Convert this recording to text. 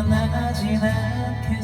만나진 않겠